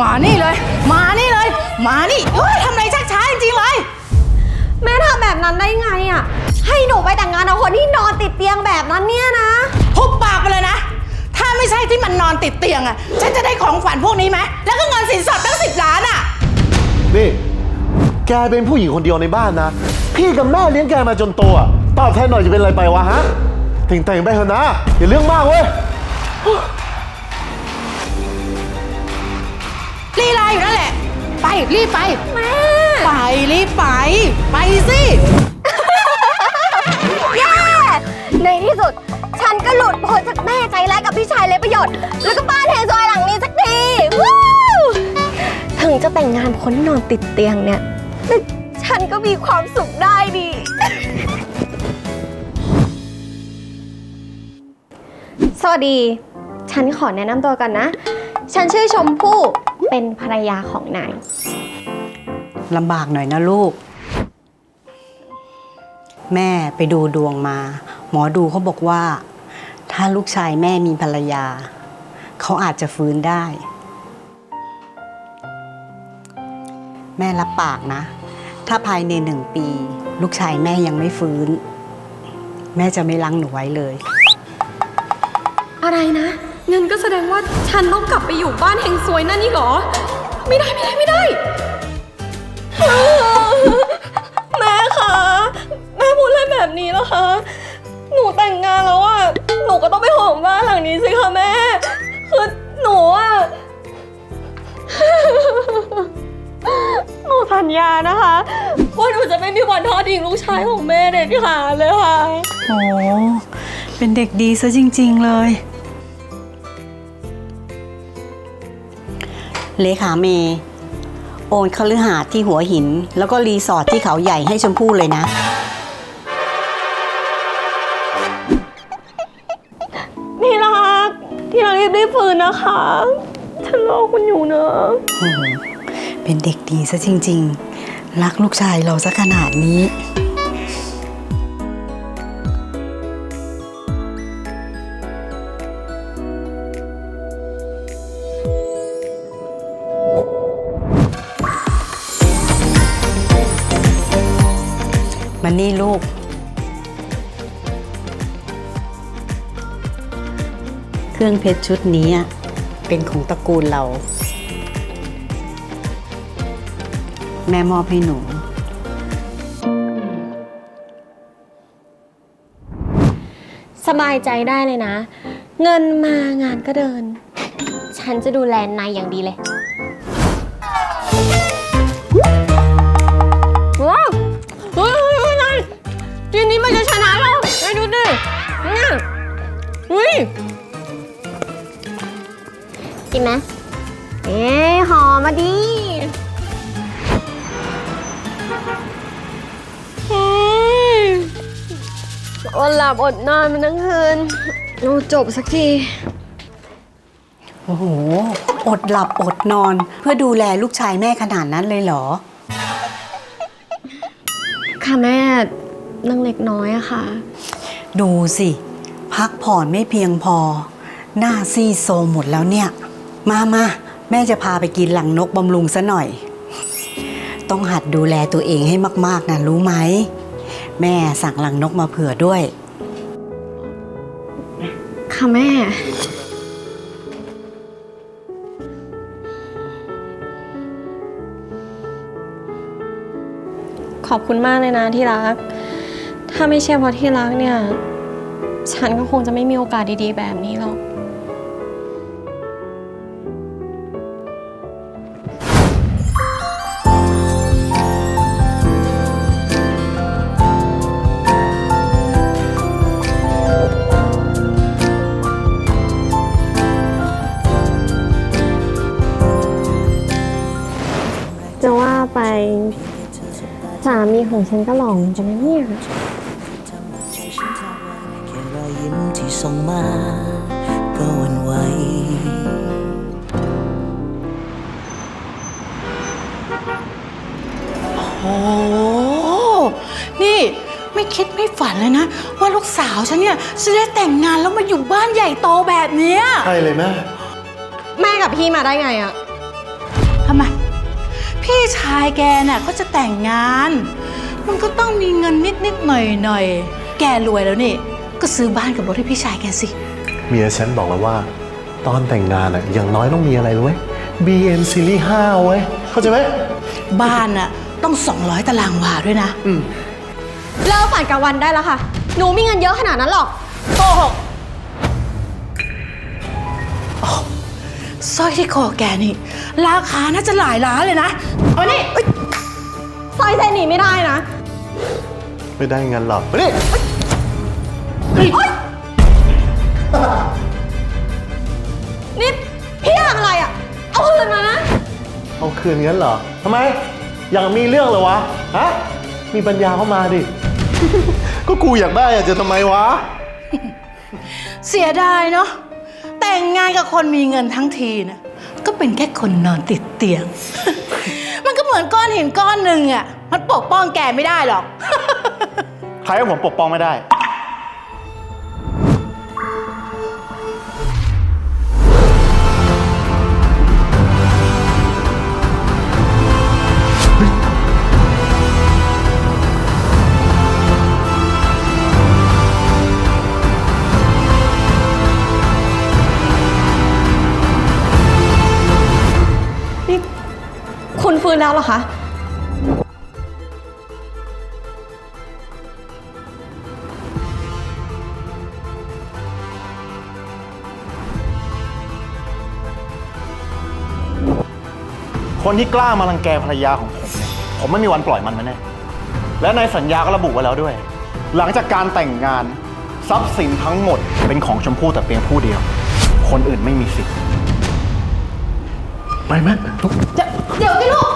มานี่เลย มานี่เลย มานี่เอ้ยทำอะไรชักช้าจริงๆเลย แม่ทำแบบนั้นได้ไงอะ ให้หนูไปแต่งงานกับคนที่นอนติดเตียงแบบนั้นเนี่ยนะทุบปากไปเลยนะ ถ้าไม่ใช่ที่มันนอนติดเตียงอะฉันจะได้ของขวัญพวกนี้ไหม แล้วก็เงินสินสอดตั้งสิบล้านอะนี่แกเป็นผู้หญิงคนเดียวในบ้านนะ พี่กับแม่เลี้ยงแกมาจนโตอะตอบแทนหน่อยจะเป็นอะไรไปวะฮะแต่งแต่งๆไปเถอะนะอย่าเรื่องมากเว้ย รีบไป แม่ ไป รีบไป ไปสิเย้ในที่สุด ฉันก็หลุดพ้นจากแม่ใจร้ายกับพี่ชายเลยประโยชน์ แล้วก็บ้านเฮซอยหลังนี้สักทีวู้ถึงจะแต่งงานคนที่นอนติดเตียงเนี่ยแต่ฉันก็มีความสุขได้ดี สวัสดี ฉันขอแนะนำตัวกันนะ ฉันชื่อชมพู่ เป็นภรรยาของนาย ลำบากหน่อยนะลูก แม่ไปดูดวงมา หมอดูเขาบอกว่า ถ้าลูกชายแม่มีภรรยา เขาอาจจะฟื้นได้ แม่รับปากนะ ถ้าภายในหนึ่งปี ลูกชายแม่ยังไม่ฟื้น แม่จะไม่ล้างหนูไว้เลย อะไรนะ งั้นก็แสดงว่าฉันต้องกลับไปอยู่บ้านเฮงซวยนั่นนี่เหรอ ไม่ได้ไม่ได้ไม่ได้ แม่คะแม่พูดอะไรแบบนี้แล้วคะหนูแต่งงานแล้วอะหนูก็ต้องไปหอมบ้านหลังนี้สิคะแม่ คือหนูอะหนูสัญญานะคะว่าหนูจะไม่มีวันทอดทิ้งลูกชายของแม่เด็ดขาดเลยค่ะ โอ้เป็นเด็กดีซะจริง ๆ เลย เลขาเมย์โอนคฤหาสน์ที่หัวหิน แล้วก็รีสอร์ทที่เขาใหญ่ให้ชมพู่เลยนะ ที่รัก ที่รักรีบได้ฟื้นนะคะ ฉันรอคุณอยู่เนอะโอ้โหเป็นเด็กดีซะจริง ๆ รักลูกชายเราซะขนาดนี้ มันนี่ลูก เครื่องเพชรชุดนี้อะเป็นของตระกูลเรา แม่มอบให้หนูสบายใจได้เลยนะ เงินมางานก็เดิน ฉันจะดูแลนายอย่างดีเลย นะเราไปดูดิเนี่ยเฮ้ยกินไหมเอ๊ะหอมมาดิเฮ้ยอดหลับอดนอนมาทั้งคืนโอ้จบสักที โอ้โห อดหลับอดนอนเพื่อดูแลลูกชายแม่ขนาดนั้นเลยเหรอ ค่ะแม่นั่งเล็กน้อยอะค่ะ ดูสิ พักผ่อนไม่เพียงพอ หน้าซีดโซมหมดแล้วเนี่ย มามาแม่จะพาไปกินหลังนกบำรุงซะหน่อย ต้องหัดดูแลตัวเองให้มาก ๆนะรู้ไหม แม่สั่งหลังนกมาเผื่อด้วย ค่ะแม่ ขอบคุณมากเลยนะที่รัก ถ้าไม่ใช่เพราะที่รักเนี่ย ฉันก็คงจะไม่มีโอกาสดีๆ แบบนี้หรอก จะว่าไปสามีของฉันก็หล่อเหมือนกันนะเนี่ย ยยิ้มที่ส่งมา ก็หวันไหวโอ้นี่ไม่คิดไม่ฝันเลยนะ ว่าลูกสาวฉันเนี่ยจะได้แต่งงานแล้วมาอยู่บ้านใหญ่โตแบบเนี้ยใช่เลยแม่ แม่กับพี่มาได้ไงอะชายแกน่ะก็จะแต่งงาน มันก็ต้องมีเงินนิดนิดๆหน่อยหน่อยๆแกรวยแล้วนี่ ก็ซื้อบ้านกับรถให้พี่ชายแกสิ เมียฉันบอกแล้วว่า ตอนแต่งงานอะอย่างน้อยต้องมีอะไรรู้ไหม BM Series 5เว้ย เข้าใจไหม บ้านน่ะต้อง 200 ตารางวาด้วยนะเลิกฝันกลางวันได้แล้วค่ะ หนูมีเงินเยอะขนาดนั้นหรอกโกหกโอ้สร้อยที่คอแกนี่ ราคาน่าจะหลายล้านเลยนะเอานี่เอ้ยซอยเซนหนีไม่ได้นะ ไม่ได้เงินหรอกมานี่นี่ คืนงั้นเหรอทำไม อยากมีเรื่องเหรอวะ ฮะ มีปัญญาเข้ามาดิ ก็กูอยากได้อะจะทำไมวะ เสียดายเนาะแต่งงานกับคนมีเงินทั้งทีนะก็เป็นแค่คนนอนติดเตียง มันก็เหมือนก้อนหินก้อนหนึ่งอะมันปกป้องแกไม่ได้หรอก ใครให้ผมปกป้องไม่ได้ นแล้วเหรอคะ คนที่กล้ามารังแกภรรยาของผมเนี่ยผมไม่มีวันปล่อยมันแน่และในสัญญาก็ระบุไว้แล้วด้วย หลังจากการแต่งงานทรัพย์สินทั้งหมดเป็นของชมพู่แต่เพียงผู้เดียว คนอื่นไม่มีสิทธิ์ ไปไหมลูกเดี๋ยวสิลูก